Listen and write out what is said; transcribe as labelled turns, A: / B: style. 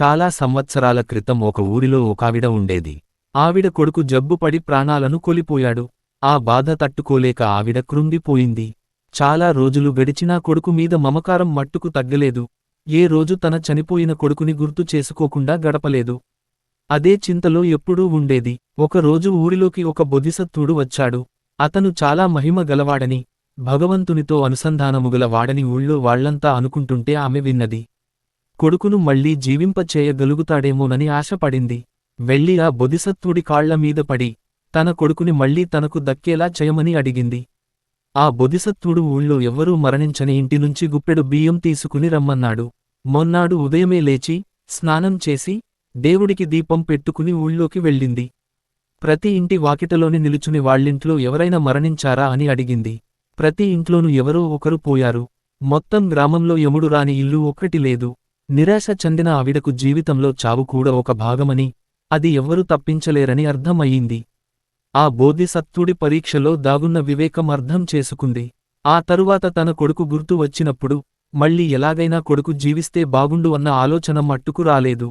A: చాలా సంవత్సరాల క్రితం ఒక ఊరిలో ఒకావిడ ఉండేది. ఆవిడ కొడుకు జబ్బుపడి ప్రాణాలను కోల్పోయాడు. ఆ బాధ తట్టుకోలేక ఆవిడ కృంగిపోయింది. చాలా రోజులు గడిచినా కొడుకు మీద మమకారం మట్టుకు తగ్గలేదు. ఏ రోజు తన చనిపోయిన కొడుకుని గుర్తు చేసుకోకుండా గడపలేదు. అదే చింతలో ఎప్పుడూ ఉండేది. ఒకరోజు ఊరిలోకి ఒక బొదిసత్తుడు వచ్చాడు. అతను చాలా మహిమ గలవాడని భగవంతునితో అనుసంధానముగల వాడని ఊళ్ళో వాళ్ళంతా అనుకుంటుంటే ఆమె విన్నది. కొడుకును మళ్ళీ జీవింపచేయగలుగుతాడేమోనని ఆశపడింది. వెళ్ళి ఆ బొధిసత్వుడి కాళ్ళ మీద పడి తన కొడుకుని మళ్ళీ తనకు దక్కేలా చేయమని అడిగింది. ఆ బొధిసత్వుడు ఊళ్ళో ఎవ్వరూ మరణించని ఇంటినుంచి గుప్పెడు బియ్యం తీసుకుని రమ్మన్నాడు. మొన్నాడు ఉదయమే లేచి స్నానం చేసి దేవుడికి దీపం పెట్టుకుని ఊళ్ళోకి వెళ్ళింది. ప్రతి ఇంటి వాకిటలోని నిలుచుని వాళ్ళింట్లో ఎవరైనా మరణించారా అని అడిగింది. ప్రతి ఇంట్లోనూ ఎవరో ఒకరు పోయారు. మొత్తం గ్రామంలో యముడు రాని ఇల్లు ఒక్కటి లేదు. నిరాశ చెందిన ఆవిడకు జీవితంలో చావు కూడా ఒక భాగమని అది ఎవ్వరూ తప్పించలేరని అర్థమయ్యింది. ఆ బోధిసత్తుడి పరీక్షలో దాగున్న వివేకం అర్థం చేసుకుంది. ఆ తరువాత తన కొడుకు గుర్తు వచ్చినప్పుడు మళ్ళీ ఎలాగైనా కొడుకు జీవిస్తే బాగుండు అన్న ఆలోచన మట్టుకు రాలేదు.